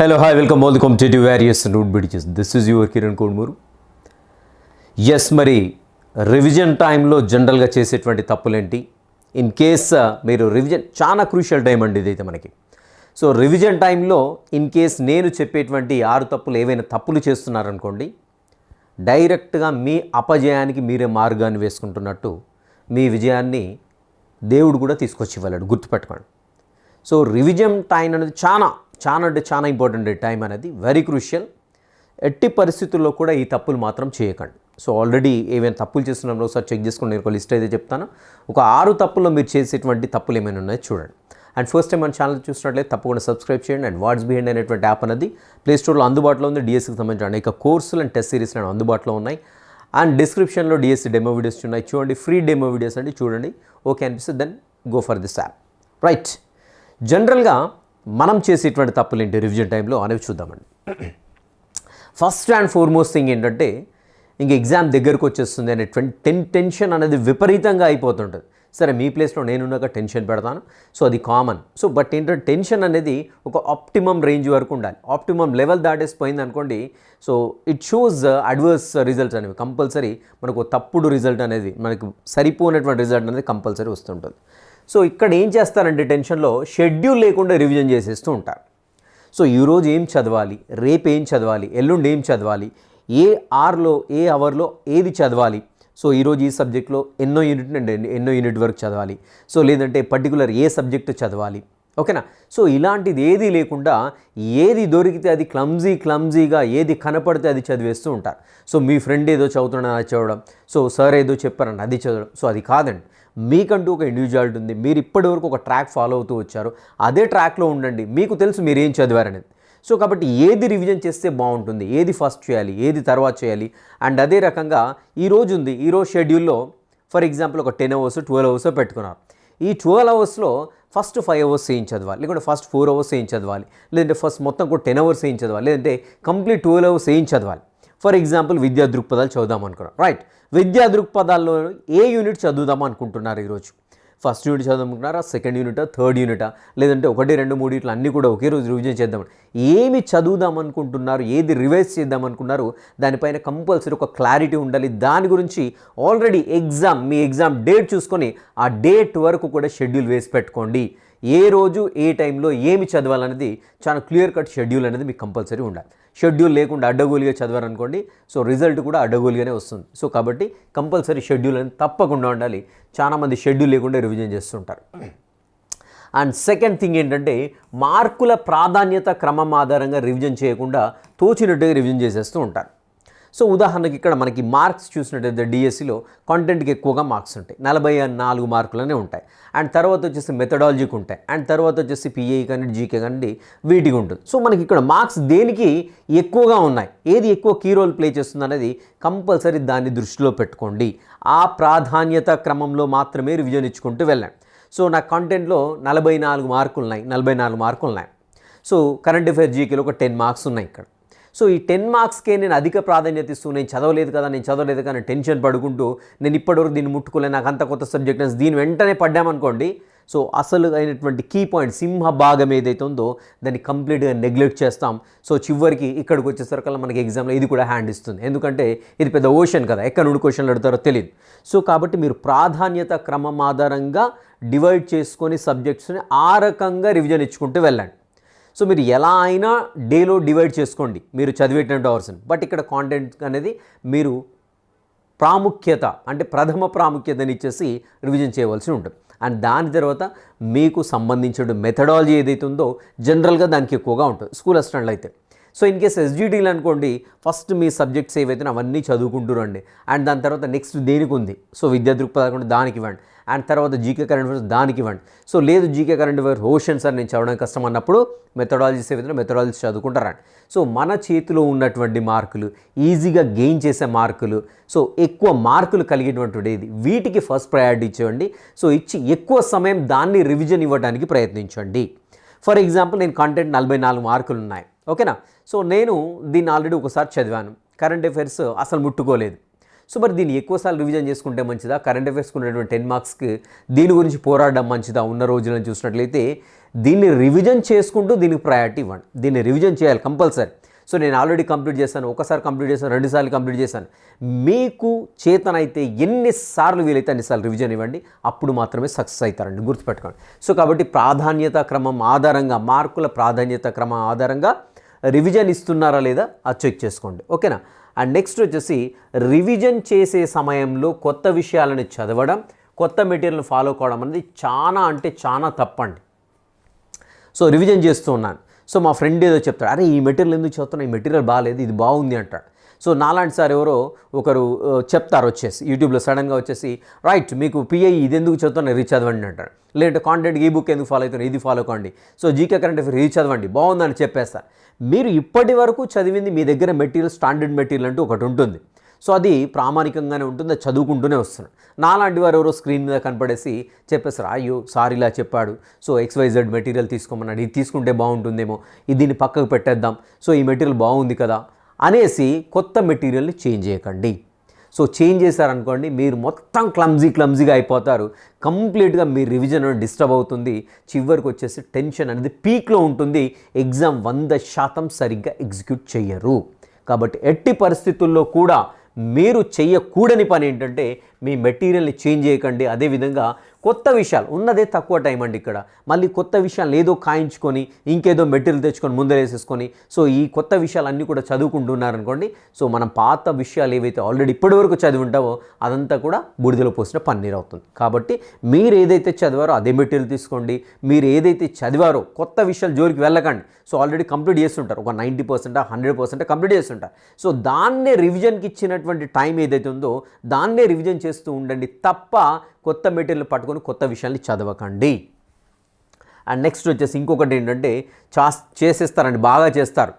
Hello, hi, welcome all the competitive various root bridges. This is your Kiran Kodmuru. Yes మరి revision టైంలో జనరల్గా చేసేటువంటి తప్పులేంటి in case uh, మీరు revision చాలా క్రూషియల్ టైం అండి ఇదైతే మనకి సో రివిజన్ టైంలో ఇన్ కేస్ నేను చెప్పేటువంటి ఆరు తప్పులు ఏవైనా తప్పులు చేస్తున్నారనుకోండి డైరెక్ట్గా మీ అపజయానికి మీరే మార్గాన్ని వేసుకుంటున్నట్టు మీ విజయాన్ని దేవుడు కూడా తీసుకొచ్చి ఇవ్వలేడు గుర్తుపెట్టుకోండి సో రివిజన్ టైం అనేది చాలా చాలా అంటే చాలా ఇంపార్టెంట్ టైం అనేది. వెరీ క్రూషియల్ ఎట్టి పరిస్థితుల్లో కూడా ఈ తప్పులు మాత్రం చేయకండి. సో ఆల్రెడీ ఏమైనా తప్పులు చేస్తున్నారో ఒకసారి చెక్ చేసుకుని నేను ఒక లిస్ట్ అయితే చెప్తాను. ఒక ఆరు తప్పుల్లో మీరు చేసేటువంటి తప్పులు ఏమైనా ఉన్నాయో చూడండి. అండ్ ఫస్ట్ టైం మన ఛానల్ చూసినట్లయితే తప్పకుండా సబ్స్క్రైబ్ చేయండి. అండ్ వాట్స్ బిహైండ్ అనేటువంటి యాప్ అనేది ప్లేస్టోర్లో అందుబాటులో ఉంది. డిఎస్సికి సంబంధించిన అనేక కోర్సులు అండ్ టెస్ట్ సిరీస్ అనేవి అందుబాటులో ఉన్నాయి. అండ్ డిస్క్రిప్షన్లో డిఎస్సి డెమో వీడియోస్ ఉన్నాయి. చూడండి ఫ్రీ డెమో వీడియోస్ అండి. చూడండి. ఓకే అనిపిస్తుంది then go for this app right జనరల్గా మనం చేసేటువంటి తప్పులు ఏంటి రివిజన్ టైంలో అనేవి చూద్దామండి. ఫస్ట్ అండ్ ఫోర్మోస్ట్ థింగ్ ఏంటంటే ఇంక ఎగ్జామ్ దగ్గరకు వచ్చేస్తుంది అనేటువంటి టెన్ టెన్షన్ అనేది విపరీతంగా అయిపోతుంటుంది. సరే మీ ప్లేస్లో నేనున్నాక టెన్షన్ పెడతాను. సో అది కామన్ సో బట్ ఏంటంటే టెన్షన్ అనేది ఒక ఆప్టిమమ్ రేంజ్ వరకు ఉండాలి. ఆప్టిమమ్ లెవెల్ దాటేసిపోయింది అనుకోండి so it shows adverse results అనేవి. కంపల్సరీ మనకు తప్పుడు రిజల్ట్ అనేది మనకు సరిపోనటువంటి రిజల్ట్ అనేది కంపల్సరీ వస్తుంటుంది. సో ఇక్కడ ఏం చేస్తారంటే టెన్షన్లో షెడ్యూల్ లేకుండా రివిజన్ చేసేస్తూ ఉంటారు. సో ఈరోజు ఏం చదవాలి? రేపు ఏం చదవాలి? ఎల్లుండి ఏం చదవాలి? ఏ ఆర్లో ఏ అవర్లో ఏది చదవాలి? సో ఈరోజు ఈ సబ్జెక్ట్లో ఎన్నో యూనిట్ నుండి ఎన్నో యూనిట్ వరకు చదవాలి. సో లేదంటే పర్టికులర్ ఏ సబ్జెక్టు చదవాలి? ఓకేనా? సో ఇలాంటిది ఏది లేకుండా ఏది దొరికితే అది క్లమ్జీ క్లమ్జీగా ఏది కనపడితే అది చదివేస్తూ ఉంటారు. సో మీ ఫ్రెండ్ ఏదో చదువుతున్నాడని అది చదవడం సో సార్ ఏదో చెప్పారని అది చదవడం సో అది కాదండి. మీకంటూ ఒక ఇండివిజువాలిటీ ఉంది. మీరు ఇప్పటివరకు ఒక ట్రాక్ ఫాలో అవుతూ వచ్చారు. అదే ట్రాక్లో ఉండండి. మీకు తెలుసు మీరు ఏం చదివారనేది. సో కాబట్టి ఏది రివిజన్ చేస్తే బాగుంటుంది? ఏది ఫస్ట్ చేయాలి? ఏది తర్వాత చేయాలి? అండ్ అదే రకంగా ఈ రోజు ఉంది. ఈరోజు షెడ్యూల్లో ఫర్ ఎగ్జాంపుల్ ఒక టెన్ అవర్స్ ట్వెల్వ్ అవర్స్ పెట్టుకున్నారు. ఈ ట్వెల్వ్ అవర్స్లో ఫస్ట్ ఫైవ్ అవర్స్ ఏం చదవాలి? లేకుంటే ఫస్ట్ ఫోర్ అవర్స్ ఏం చదవాలి? లేదంటే ఫస్ట్ మొత్తం కూడా టెన్ అవర్స్ ఏం చదవాలి? లేదంటే కంప్లీట్ ట్వెల్వ్ అవర్స్ ఏం చదవాలి? ఫర్ ఎగ్జాంపుల్ విద్యా దృక్పథాలు చదువుదాం అనుకున్నాం. రైట్ విద్యా దృక్పథాల్లో ఏ యూనిట్ చదువుదాం అనుకుంటున్నారు ఈరోజు? ఫస్ట్ యూనిట్ చదువుకుంటున్నారా? సెకండ్ యూనిటా థర్డ్ యూనిటా లేదంటే ఒకటి రెండు మూడు ఇట్లా అన్నీ కూడా ఒకే రోజు రివిజన్ చేద్దాం. ఏమి చదువుదాం అనుకుంటున్నారు? ఏది రివైజ్ చేద్దాం అనుకున్నారు? దానిపైన కంపల్సరీ ఒక క్లారిటీ ఉండాలి. దాని గురించి ఆల్రెడీ ఎగ్జామ్ మీ ఎగ్జామ్ డేట్ చూసుకొని ఆ డేట్ వరకు కూడా షెడ్యూల్ వేసి పెట్టుకోండి. ఏ రోజు ఏ టైంలో ఏమి చదవాలనేది చాలా క్లియర్ కట్ షెడ్యూల్ అనేది మీకు కంపల్సరీ ఉండాలి. షెడ్యూల్ లేకుండా అడ్డగోలుగా చదవారనుకోండి సో రిజల్ట్ కూడా అడ్డగోలుగానే వస్తుంది. సో కాబట్టి కంపల్సరీ షెడ్యూల్ అనేది తప్పకుండా ఉండాలి. చాలామంది షెడ్యూల్ లేకుండా రివిజన్ చేస్తుంటారు. అండ్ సెకండ్ థింగ్ ఏంటంటే మార్కుల ప్రాధాన్యత క్రమం ఆధారంగా రివిజన్ చేయకుండా తోచినట్టుగా రివిజన్ చేసేస్తూ ఉంటారు. సో ఉదాహరణకి ఇక్కడ మనకి మార్క్స్ చూసినట్టయితే డిఎస్సిలో కంటెంట్కి ఎక్కువగా మార్క్స్ ఉంటాయి. నలభై నాలుగు మార్కులనే ఉంటాయి. అండ్ తర్వాత వచ్చేసి మెథడాలజీకి ఉంటాయి. అండ్ తర్వాత వచ్చేసి పిఏ కానీ జీకే కానీ వీటికి ఉంటుంది. సో మనకి ఇక్కడ మార్క్స్ దేనికి ఎక్కువగా ఉన్నాయి? ఏది ఎక్కువ కీ రోల్ ప్లే చేస్తుంది అనేది కంపల్సరీ దాన్ని దృష్టిలో పెట్టుకోండి. ఆ ప్రాధాన్యత క్రమంలో మాత్రమే రివిజన్ ఇచ్చుకుంటూ వెళ్ళాం సో నా కంటెంట్లో నలభై నాలుగు మార్కులు ఉన్నాయి నలభై నాలుగు మార్కులు ఉన్నాయి సో కరెంట్ అఫైర్ జీకేలో ఒక టెన్ మార్క్స్ ఉన్నాయి ఇక్కడ. సో ఈ టెన్ మార్క్స్కే నేను అధిక ప్రాధాన్యత ఇస్తూ నేను చదవలేదు కదా నేను చదవలేదు కదా టెన్షన్ పడుకుంటూ నేను ఇప్పటివరకు దీన్ని ముట్టుకోలేదు నాకు అంత కొత్త సబ్జెక్ట్ దీని వెంటనే పడ్డామనుకోండి. సో అసలు అయినటువంటి కీ పాయింట్ సింహ భాగం ఏదైతే ఉందో దాన్ని కంప్లీట్గా నెగ్లెక్ట్ చేస్తాం. సో చివరికి ఇక్కడికి వచ్చేసరికల్లా మనకి ఎగ్జామ్లో ఇది కూడా హ్యాండ్ ఇస్తుంది. ఎందుకంటే ఇది పెద్ద ఓషన్ కదా ఎక్కడ నుండి క్వశ్చన్లు అడుగుతారో తెలియదు సో కాబట్టి మీరు ప్రాధాన్యత క్రమం ఆధారంగా డివైడ్ చేసుకొని సబ్జెక్ట్స్ని ఆ రకంగా రివిజన్ ఇచ్చుకుంటూ వెళ్ళండి. సో మీరు ఎలా అయినా డేలో డివైడ్ చేసుకోండి. మీరు చదివేటువంటి అవర్స్ని. బట్ ఇక్కడ కాంటెంట్ అనేది మీరు ప్రాముఖ్యత అంటే ప్రథమ ప్రాముఖ్యతని ఇచ్చేసి రివిజన్ చేయవలసి ఉంటుంది. అండ్ దాని తర్వాత మీకు సంబంధించిన మెథడాలజీ ఏదైతే ఉందో జనరల్గా దానికి ఎక్కువగా ఉంటుంది. స్కూల్ అసిస్టెంట్లు అయితే. సో ఇన్ కేస్ ఎస్జీటీలు అనుకోండి ఫస్ట్ మీ సబ్జెక్ట్స్ ఏవైతే అవన్నీ చదువుకుంటురండి అండ్ దాని తర్వాత నెక్స్ట్ దేనికి ఉంది? సో విద్యా దృక్పథం దానికి ఇవ్వండి. అండ్ తర్వాత జీకే కరెంట్ అఫైర్స్ దానికి ఇవ్వండి. సో లేదు GK current affairs ocean sir నేను చదవడం కష్టం అన్నప్పుడు మెథడాలజీస్ ఏవైతే మెథడాలజీస్ చదువుకుంటారండి సో మన చేతిలో ఉన్నటువంటి మార్కులు ఈజీగా గెయిన్ చేసే మార్కులు సో ఎక్కువ మార్కులు కలిగినటువంటి ఇది. వీటికి ఫస్ట్ ప్రయారిటీ ఇచ్చేయండి. సో ఇచ్చి ఎక్కువ సమయం దాన్ని రివిజన్ ఇవ్వడానికి ప్రయత్నించండి. ఫర్ ఎగ్జాంపుల్ నేను కంటెంట్ నలభై నాలుగు మార్కులు ఉన్నాయి ఓకేనా? సో నేను దీన్ని ఆల్రెడీ ఒకసారి చదివాను. కరెంట్ అఫైర్స్ అసలు ముట్టుకోలేదు. సో మరి దీన్ని ఎక్కువసార్లు రివిజన్ చేసుకుంటే మంచిదా? కరెంట్ అఫైర్స్కి ఉన్నటువంటి టెన్ మార్క్స్కి దీని గురించి పోరాడడం మంచిదా? ఉన్న రోజులను చూసినట్లయితే దీన్ని రివిజన్ చేసుకుంటూ దీనికి ప్రయారిటీ ఇవ్వండి. దీన్ని రివిజన్ చేయాలి కంపల్సరీ సో నేను ఆల్రెడీ కంప్లీట్ చేశాను ఒకసారి కంప్లీట్ చేశాను రెండుసార్లు కంప్లీట్ చేశాను. మీకు చేతనైతే ఎన్నిసార్లు వీలైతే అన్నిసార్లు రివిజన్ ఇవ్వండి. అప్పుడు మాత్రమే సక్సెస్ అవుతారండి. గుర్తుపెట్టుకోండి. సో కాబట్టి ప్రాధాన్యత క్రమం ఆధారంగా మార్కుల ప్రాధాన్యత క్రమం ఆధారంగా రివిజన్ ఇస్తున్నారా లేదా? అది చెక్ చేసుకోండి. ఓకేనా? అండ్ నెక్స్ట్ వచ్చేసి రివిజన్ చేసే సమయంలో కొత్త విషయాలను చదవడం కొత్త మెటీరియల్ని ఫాలో కావడం అనేది చాలా అంటే చాలా తప్పండి. సో రివిజన్ చేస్తూ ఉన్నాను. సో మా ఫ్రెండ్ ఏదో చెప్తాడు అరే ఈ మెటీరియల్ ఎందుకు చెప్తున్నా ఈ మెటీరియల్ బాగాలేదు ఇది బాగుంది అంటాడు. సో నాలాంటి సార్ ఎవరో ఒకరు చెప్తారు వచ్చేసి యూట్యూబ్లో సడన్గా వచ్చేసి రైట్ మీకు పిఐ ఇది ఎందుకు చదువుతున్నా రీచ్ చదవండి అంటారు లేదంటే కాంటెంట్ ఈ బుక్ ఎందుకు ఫాలో అవుతున్నారు ఇది ఫాలో కాండి. సో జీకే కరెంట్ అఫేర్ ఇది చదవండి బాగుందని చెప్పేస్తారు మీరు ఇప్పటి వరకు చదివింది మీ దగ్గర మెటీరియల్ స్టాండర్డ్ మెటీరియల్ అంటూ ఒకటి ఉంటుంది. సో అది ప్రామాణికంగానే ఉంటుంది అది చదువుకుంటూనే వస్తున్నాడు. నాలాంటి వారు ఎవరో స్క్రీన్ మీద కనపడేసి చెప్పేస్తారు అయ్యో సార్ ఇలా చెప్పాడు. సో ఎక్స్వైజెడ్ మెటీరియల్ తీసుకోమన్నాడు. ఇది తీసుకుంటే బాగుంటుందేమో. ఇది దీన్ని పక్కకు పెట్టేద్దాం. సో ఈ మెటీరియల్ బాగుంది కదా అనేసి కొత్త మెటీరియల్ని చేంజ్ చేయకండి. సో చేంజ్ చేశారనుకోండి మీరు మొత్తం క్లమ్జీ క్లమ్జీగా అయిపోతారు. కంప్లీట్గా మీ రివిజన్ డిస్టర్బ్ అవుతుంది. చివరికి వచ్చేసి టెన్షన్ అనేది పీక్లో ఉంటుంది. ఎగ్జామ్ వంద శాతం సరిగ్గా ఎగ్జిక్యూట్ చేయరు కాబట్టి ఎట్టి పరిస్థితుల్లో కూడా మీరు చెయ్యకూడని పని ఏంటంటే మీ మెటీరియల్ని చేంజ్ చేయకండి. అదేవిధంగా కొత్త విషయాలు ఉన్నదే తక్కువ టైం అండి ఇక్కడ. మళ్ళీ కొత్త విషయాలు ఏదో కాయించుకొని ఇంకేదో మెటీరియల్ తెచ్చుకొని ముందరేసేసుకొని సో ఈ కొత్త విషయాలన్నీ కూడా చదువుకుంటున్నారనుకోండి సో మనం పాత విషయాలు ఏవైతే ఆల్రెడీ ఇప్పటివరకు చదివి ఉంటావో అదంతా కూడా బూడిదలో పోసిన పన్నీర్ అవుతుంది. కాబట్టి మీరు ఏదైతే చదివారో అదే మెటీరియల్ తీసుకోండి. మీరు ఏదైతే చదివారో కొత్త విషయాలు జోలికి వెళ్ళకండి. సో ఆల్రెడీ కంప్లీట్ చేస్తుంటారు. ఒక ninety percent hundred percent complete చేస్తుంటారు. సో దాన్నే రివిజన్కి ఇచ్చినటువంటి టైం ఏదైతే ఉందో దాన్నే రివిజన్ చేసి చేస్తూ ఉండండి తప్ప కొత్త మెటీరియల్ పట్టుకొని కొత్త విషయాల్ని చదవకండి. అండ్ నెక్స్ట్ వచ్చేసి ఇంకొకటి ఏంటంటే చాస్ చేసేస్తారండి బాగా చేస్తారు.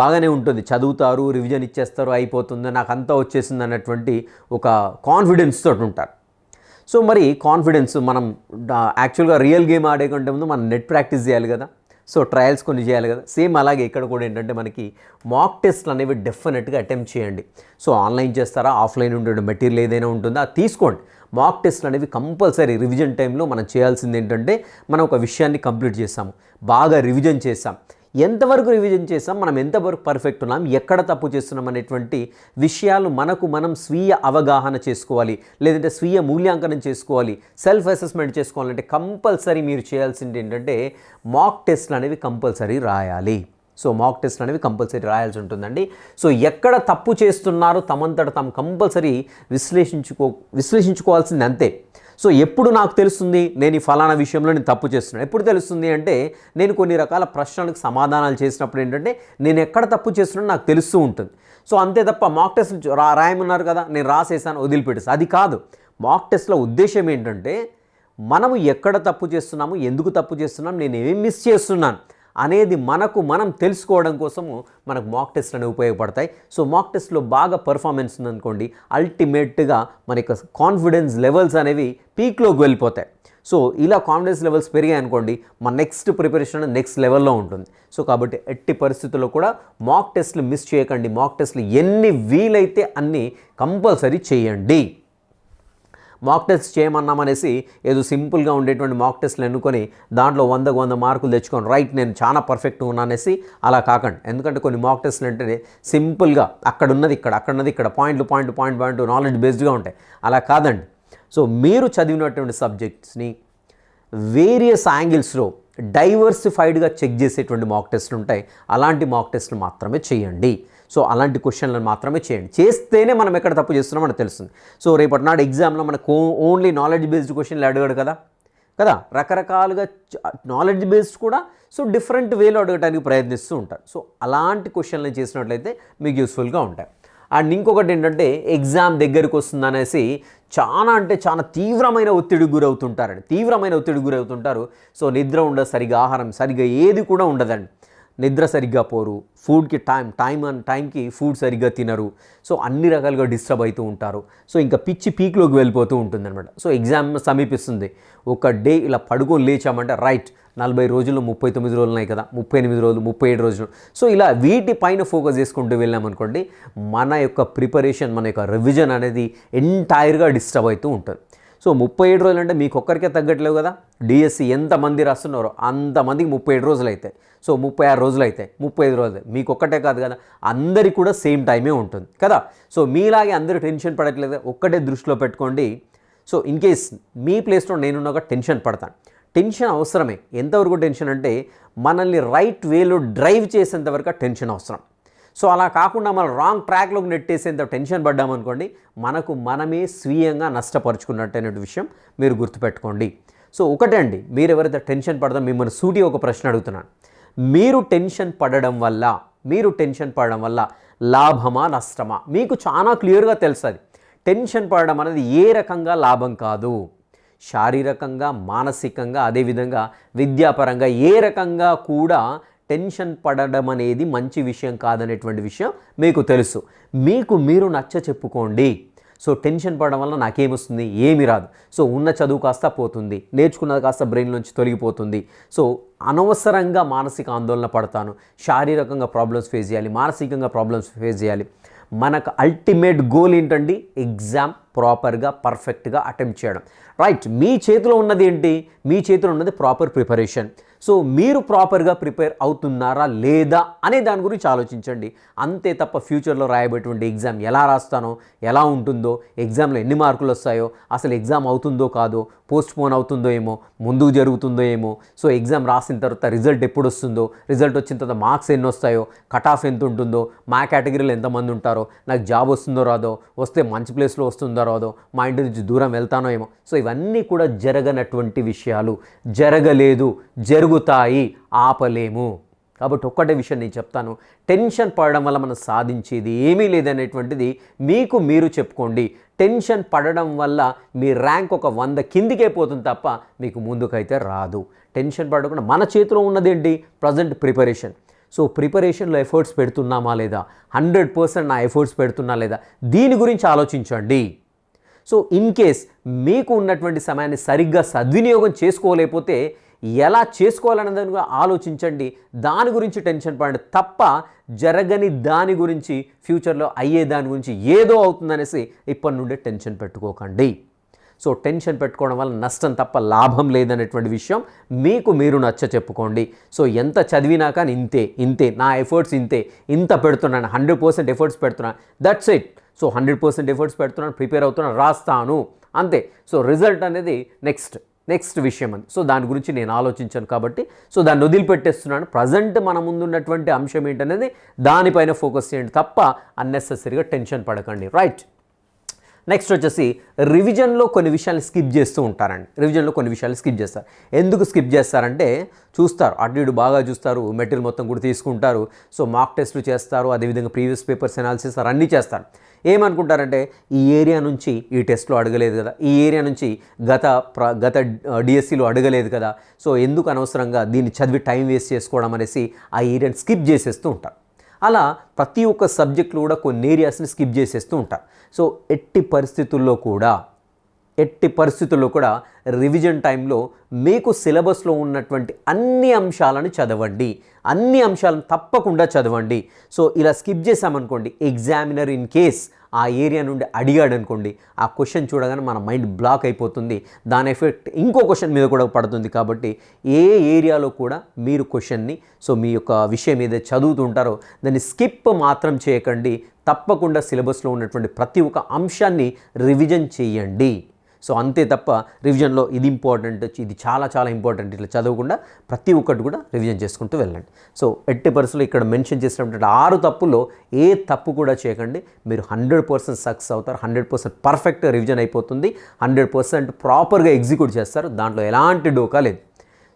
బాగానే ఉంటుంది. చదువుతారు రివిజన్ ఇచ్చేస్తారు అయిపోతుంది నాకు అంతా వచ్చేసింది అన్నటువంటి ఒక కాన్ఫిడెన్స్ తోటి ఉంటారు. సో మరి కాన్ఫిడెన్స్ మనం యాక్చువల్గా రియల్ గేమ్ ఆడే కంటే ముందు మనం నెట్ ప్రాక్టీస్ చేయాలి కదా. సో ట్రయల్స్ కొన్ని చేయాలి కదా. సేమ్ అలాగే ఇక్కడ కూడా ఏంటంటే మనకి మాక్ టెస్ట్లు అనేవి డెఫినెట్గా అటెంప్ట్ చేయండి. సో ఆన్లైన్ చేస్తారా ఆఫ్లైన్ ఉండే మెటీరియల్ ఏదైనా ఉంటుందా అది తీసుకోండి. మాక్ టెస్ట్లు అనేవి కంపల్సరీ రివిజన్ టైంలో మనం చేయాల్సింది ఏంటంటే మనం ఒక విషయాన్ని కంప్లీట్ చేస్తాము. బాగా రివిజన్ చేస్తాం. ఎంతవరకు రివిజన్ చేసాం మనం ఎంతవరకు పర్ఫెక్ట్ ఉన్నాం ఎక్కడ తప్పు చేస్తున్నాం అనేటువంటి విషయాలు మనకు మనం స్వీయ అవగాహన చేసుకోవాలి లేదంటే స్వీయ మూల్యాంకనం చేసుకోవాలి సెల్ఫ్ అసెస్మెంట్ చేసుకోవాలంటే కంపల్సరీ మీరు చేయాల్సింది ఏంటంటే మాక్ టెస్ట్లు అనేవి కంపల్సరీ రాయాలి. సో మాక్ టెస్ట్లు అనేవి కంపల్సరీ రాయాల్సి ఉంటుందండి. సో ఎక్కడ తప్పు చేస్తున్నారో తమంతట తాము కంపల్సరీ విశ్లేషించుకో విశ్లేషించుకోవాల్సింది అంతే. సో ఎప్పుడు నాకు తెలుస్తుంది? నేను ఈ ఫలానా విషయంలో నేను తప్పు చేస్తున్నాను. ఎప్పుడు తెలుస్తుంది అంటే నేను కొన్ని రకాల ప్రశ్నలకు సమాధానాలు చేసినప్పుడు ఏంటంటే నేను ఎక్కడ తప్పు చేస్తున్నానో నాకు తెలుస్తూ ఉంటుంది. సో అంతే తప్ప మాక్ టెస్ట్ రా రాయమన్నారు కదా నేను రాసేసాను వదిలిపెట్టేసి. అది కాదు. మాక్ టెస్ట్లో ఉద్దేశం ఏంటంటే మనము ఎక్కడ తప్పు చేస్తున్నాము ఎందుకు తప్పు చేస్తున్నాం నేను ఏం మిస్ చేస్తున్నాను. అనేది మనకు మనం తెలుసుకోవడం కోసము మనకు మాక్ టెస్ట్లు అనేవి ఉపయోగపడతాయి. సో మాక్ టెస్ట్లో బాగా పర్ఫార్మెన్స్ ఉందనుకోండి అల్టిమేట్గా మన యొక్క కాన్ఫిడెన్స్ లెవెల్స్ అనేవి పీక్లోకి వెళ్ళిపోతాయి. సో ఇలా కాన్ఫిడెన్స్ లెవెల్స్ పెరిగాయి అనుకోండి మన నెక్స్ట్ ప్రిపరేషన్ నెక్స్ట్ లెవెల్లో ఉంటుంది. సో కాబట్టి ఎట్టి పరిస్థితుల్లో కూడా మాక్ టెస్ట్లు మిస్ చేయకండి. మాక్ టెస్ట్లు ఎన్ని వీలైతే అన్ని కంపల్సరీ చేయండి. మాక్ టెస్ట్ చేయమన్నామనేసి ఏదో సింపుల్గా ఉండేటువంటి మాక్ టెస్ట్లు ఎన్నుకొని దాంట్లో వందకు వంద మార్కులు తెచ్చుకొని రైట్ నేను చాలా పర్ఫెక్ట్ ఉన్నానేసి అలా కాకండి. ఎందుకంటే కొన్ని మాక్ టెస్ట్లు అంటే సింపుల్గా అక్కడ ఉన్నది ఇక్కడ అక్కడ ఉన్నది ఇక్కడ పాయింట్లు పాయింట్ పాయింట్ పాయింట్ నాలెడ్జ్ బేస్డ్గా ఉంటాయి. అలా కాదండి. సో మీరు చదివినటువంటి సబ్జెక్ట్స్ని వేరియస్ యాంగిల్స్లో డైవర్సిఫైడ్గా చెక్ చేసేటువంటి మాక్ టెస్ట్లు ఉంటాయి. అలాంటి మాక్ టెస్ట్లు మాత్రమే చేయండి. సో అలాంటి క్వశ్చన్లను మాత్రమే చేయండి. చేస్తేనే మనం ఎక్కడ తప్పు చేస్తున్నామో మనకు తెలుస్తుంది. సో రేపటి నాడు ఎగ్జామ్లో మనకు ఓన్లీ నాలెడ్జ్ బేస్డ్ క్వశ్చన్లు అడగడు కదా? కదా? రకరకాలుగా నాలెడ్జ్ బేస్డ్ కూడా సో డిఫరెంట్ వేలో అడగడానికి ప్రయత్నిస్తూ ఉంటారు. సో అలాంటి క్వశ్చన్లు చేసినట్లయితే మీకు యూస్ఫుల్గా ఉంటాయి. అండ్ ఇంకొకటి ఏంటంటే ఎగ్జామ్ దగ్గరికి వస్తుందనేసి చాలా అంటే చాలా తీవ్రమైన ఒత్తిడికి గురవుతుంటారండి. తీవ్రమైన ఒత్తిడికి గురవుతుంటారు. సో నిద్ర ఉండదు సరిగా ఆహారం సరిగా ఏది కూడా ఉండదండి. నిద్ర సరిగ్గా పోరు ఫుడ్కి టైం టైం అండ్ టైంకి ఫుడ్ సరిగ్గా తినరు. సో అన్ని రకాలుగా డిస్టర్బ్ అవుతూ ఉంటారు. సో ఇంకా పిచ్చి పీక్లోకి వెళ్ళిపోతూ ఉంటుందన్నమాట. సో ఎగ్జామ్ సమీపిస్తుంది. ఒక డే ఇలా పడుకొని లేచామంటే రైట్ నలభై రోజులు ముప్పై తొమ్మిది రోజులు ఉన్నాయి కదా. ముప్పై ఎనిమిది రోజులు ముప్పై ఏడు రోజులు. సో ఇలా వీటి పైన ఫోకస్ చేసుకుంటూ వెళ్ళామనుకోండి మన యొక్క ప్రిపరేషన్ మన యొక్క రివిజన్ అనేది ఎంటైర్గా డిస్టర్బ్ అవుతూ ఉంటుంది. సో ముప్పై ఏడు రోజులు అంటే మీకు ఒక్కరికే తగ్గట్లేవు కదా? డిఎస్సి ఎంతమంది రాస్తున్నారో అంతమందికి ముప్పై ఏడు రోజులు అవుతాయి సో ముప్పై ఆరు రోజులు అవుతాయి ముప్పై ఐదు రోజులు మీకు ఒక్కటే కాదు కదా? అందరికీ కూడా సేమ్ టైమే ఉంటుంది కదా? సో మీలాగే అందరూ టెన్షన్ పడట్లేదు ఒక్కటే దృష్టిలో పెట్టుకోండి. సో ఇన్ కేస్ మీ ప్లేస్లో నేనున్నాక టెన్షన్ పడతాను. టెన్షన్ అవసరమే. ఎంతవరకు టెన్షన్ అంటే మనల్ని రైట్ వేలో డ్రైవ్ చేసేంత వరకు టెన్షన్ అవసరం. సో అలా కాకుండా మనం రాంగ్ ట్రాక్లోకి నెట్టేసేంత టెన్షన్ పడ్డామనుకోండి మనకు మనమే స్వీయంగా నష్టపరుచుకున్నట్టు విషయం మీరు గుర్తుపెట్టుకోండి. సో ఒకటే అండి మీరు ఎవరైతే టెన్షన్ పడదాం మిమ్మల్ని సూటి ఒక ప్రశ్న అడుగుతున్నాను. మీరు టెన్షన్ పడడం వల్ల మీరు టెన్షన్ పడడం వల్ల లాభమా నష్టమా? మీకు చాలా క్లియర్గా తెలుస్తుంది టెన్షన్ పడడం అనేది ఏ రకంగా లాభం కాదు. శారీరకంగా మానసికంగా అదేవిధంగా విద్యాపరంగా ఏ రకంగా కూడా టెన్షన్ పడడం అనేది మంచి విషయం కాదనేటువంటి విషయం మీకు తెలుసు. మీకు మీరు నచ్చ చెప్పుకోండి. సో టెన్షన్ పడడం వల్ల నాకేమొస్తుంది? ఏమి రాదు. సో ఉన్న చదువు కాస్త పోతుంది. నేర్చుకున్నది కాస్త బ్రెయిన్ నుంచి తొలగిపోతుంది. సో అనవసరంగా మానసిక ఆందోళన పడతాను. శారీరకంగా ప్రాబ్లమ్స్ ఫేస్ చేయాలి. మానసికంగా ప్రాబ్లమ్స్ ఫేస్ చేయాలి. మనకు అల్టిమేట్ గోల్ ఏంటండి? ఎగ్జామ్ ప్రాపర్గా పర్ఫెక్ట్గా అటెంప్ట్ చేయడం. రైట్. మీ చేతిలో ఉన్నది ఏంటి? మీ చేతిలో ఉన్నది ప్రాపర్ ప్రిపరేషన్. సో మీరు ప్రాపర్గా ప్రిపేర్ అవుతున్నారా లేదా అనే దాని గురించి ఆలోచించండి. అంతే తప్ప ఫ్యూచర్లో రాయబెటువంటి ఎగ్జామ్ ఎలా రాస్తానో ఎలా ఉంటుందో ఎగ్జామ్లో ఎన్ని మార్కులు వస్తాయో అసలు ఎగ్జామ్ అవుతుందో కాదో పోస్ట్ పోన్ అవుతుందో ఏమో ముందుకు జరుగుతుందో ఏమో సో ఎగ్జామ్ రాసిన తర్వాత రిజల్ట్ ఎప్పుడు వస్తుందో రిజల్ట్ వచ్చిన తర్వాత మార్క్స్ ఎన్ని వస్తాయో కట్ ఆఫ్ ఎంత ఉంటుందో మా కేటగిరీలో ఎంతమంది ఉంటారో నాకు జాబ్ వస్తుందో రాదో వస్తే మంచి ప్లేస్లో వస్తుందో రాదో మా ఇంటి నుంచి దూరం వెళ్తానో ఏమో సో ఇవన్నీ కూడా జరగనటువంటి విషయాలు. జరగలేదు జరుగుతాయి ఆపలేము. కాబట్టి ఒక్కటే విషయం నేను చెప్తాను. టెన్షన్ పడడం వల్ల మనం సాధించేది ఏమీ లేదనేటువంటిది మీకు మీరు చెప్పుకోండి. టెన్షన్ పడడం వల్ల మీ ర్యాంక్ ఒక వంద కిందికే పోతుంది తప్ప మీకు ముందుకైతే రాదు. టెన్షన్ పడకుండా మన చేతిలో ఉన్నదేంటి? Present preparation. సో ప్రిపరేషన్లో ఎఫర్ట్స్ పెడుతున్నామా లేదా? హండ్రెడ్ పర్సెంట్ నా ఎఫర్ట్స్ పెడుతున్నా లేదా? దీని గురించి ఆలోచించండి. సో ఇన్ కేస్ మీకు ఉన్నటువంటి సమయాన్ని సరిగ్గా సద్వినియోగం చేసుకోలేకపోతే ఎలా చేసుకోవాలనే ఆలోచించండి. దాని గురించి టెన్షన్ పడండి. తప్ప జరగని దాని గురించి ఫ్యూచర్లో అయ్యే దాని గురించి ఏదో అవుతుందనేసి ఇప్పటి నుండే టెన్షన్ పెట్టుకోకండి. సో టెన్షన్ పెట్టుకోవడం వల్ల నష్టం తప్ప లాభం లేదనేటువంటి విషయం మీకు మీరు నచ్చ చెప్పుకోండి. సో ఎంత చదివినా కానీ ఇంతే ఇంతే. నా ఎఫర్ట్స్ ఇంతే. ఇంత పెడుతున్నాను హండ్రెడ్ పర్సెంట్ ఎఫర్ట్స్ పెడుతున్నాను that's it so hundred percent efforts పెడుతున్నాను ప్రిపేర్ అవుతున్నాను రాస్తాను. అంతే. సో రిజల్ట్ అనేది నెక్స్ట్. నెక్స్ట్ విషయం అని సో దాని గురించి నేను ఆలోచించాను కాబట్టి సో దాన్ని వదిలిపెట్టేస్తున్నాను. ప్రజెంట్ మన ముందున్నటువంటి అంశం ఏంటనేది దానిపైన ఫోకస్ చేయండి తప్ప అన్నెసెసరీగా టెన్షన్ పడకండి. రైట్ నెక్స్ట్ వచ్చేసి రివిజన్లో కొన్ని విషయాలు స్కిప్ చేస్తూ ఉంటారండి. రివిజన్లో కొన్ని విషయాలు స్కిప్ చేస్తారు. ఎందుకు స్కిప్ చేస్తారంటే చూస్తారు. అటు ఇటు బాగా చూస్తారు. మెటీరియల్ మొత్తం కూడా తీసుకుంటారు. సో మాక్ టెస్ట్లు చేస్తారు. అదేవిధంగా ప్రీవియస్ పేపర్స్ అనాలిసిస్ అన్నీ చేస్తారు. ఏమనుకుంటారంటే ఈ ఏరియా నుంచి ఈ టెస్ట్లో అడగలేదు కదా ఈ ఏరియా నుంచి గత ప్ర గత డిఎస్సిలో అడగలేదు కదా సో ఎందుకు అనవసరంగా దీన్ని చదివి టైం వేస్ట్ చేసుకోవడం అనేసి ఆ ఏరియాని స్కిప్ చేసేస్తూ ఉంటారు. అలా ప్రతి ఒక్క సబ్జెక్టులు కూడా కొన్ని ఏరియాస్ని స్కిప్ చేసేస్తూ ఉంటారు. సో ఎట్టి పరిస్థితుల్లో కూడా ఎట్టి పరిస్థితుల్లో కూడా రివిజన్ టైంలో మీకు సిలబస్లో ఉన్నటువంటి అన్ని అంశాలను చదవండి. అన్ని అంశాలను తప్పకుండా చదవండి. సో ఇలా స్కిప్ చేసామనుకోండి ఎగ్జామినర్ ఇన్ కేస్ ఆ ఏరియా నుండి అడిగాడు అనుకోండి ఆ క్వశ్చన్ చూడగానే మన మైండ్ బ్లాక్ అయిపోతుంది. దాని ఎఫెక్ట్ ఇంకో క్వశ్చన్ మీద కూడా పడుతుంది కాబట్టి ఏ ఏరియాలో కూడా మీరు క్వశ్చన్ని సో మీ యొక్క విషయం ఏదైతే చదువుతుంటారో దాన్ని స్కిప్ మాత్రం చేయకండి. తప్పకుండా సిలబస్లో ఉన్నటువంటి ప్రతి ఒక్క అంశాన్ని రివిజన్ చేయండి. సో అంతే తప్ప రివిజన్లో ఇది ఇంపార్టెంట్ ఇది చాలా చాలా ఇంపార్టెంట్. ఇట్లా చదవకుండా ప్రతి ఒక్కటి కూడా రివిజన్ చేసుకుంటూ వెళ్ళండి. సో ఎట్టి పరిస్థితులు ఇక్కడ మెన్షన్ చేసినటువంటి ఆరు తప్పుల్లో ఏ తప్పు కూడా చేయకండి. మీరు హండ్రెడ్ పర్సెంట్ సక్సెస్ అవుతారు హండ్రెడ్ పర్సెంట్ పర్ఫెక్ట్ రివిజన్ అయిపోతుంది హండ్రెడ్ పర్సెంట్ ప్రాపర్గా ఎగ్జిక్యూట్ చేస్తారు. దాంట్లో ఎలాంటి డోకా లేదు.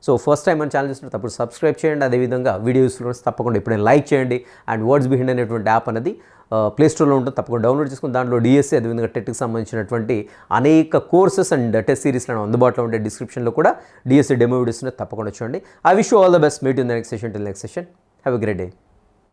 సో ఫస్ట్ టైం మన ఛానల్ చూసినప్పుడు తప్పుడు సబ్స్క్రైబ్ చేయండి. అదేవిధంగా వీడియోస్ తప్పకుండా ఇప్పుడే లైక్ చేయండి. అండ్ వర్డ్స్ బిహైండ్ అనేటువంటి యాప్ అనేది ప్లే స్టోర్లో ఉంటుంది. తప్పకుండా డౌన్లోడ్ చేసుకుని దాంట్లో డిఎస్సీ అదేవిధంగా టెట్కి సంబంధించినటువంటి అనేక కోర్సెస్ అండ్ టెస్ట్ సిరీస్లను అందుబాటులో ఉండే డిస్క్రిప్షన్లో కూడా డిఎస్సీ డెమో వీడియోస్ తప్పకుండా చూడండి. I wish all the best meet in the next session till next session have a great day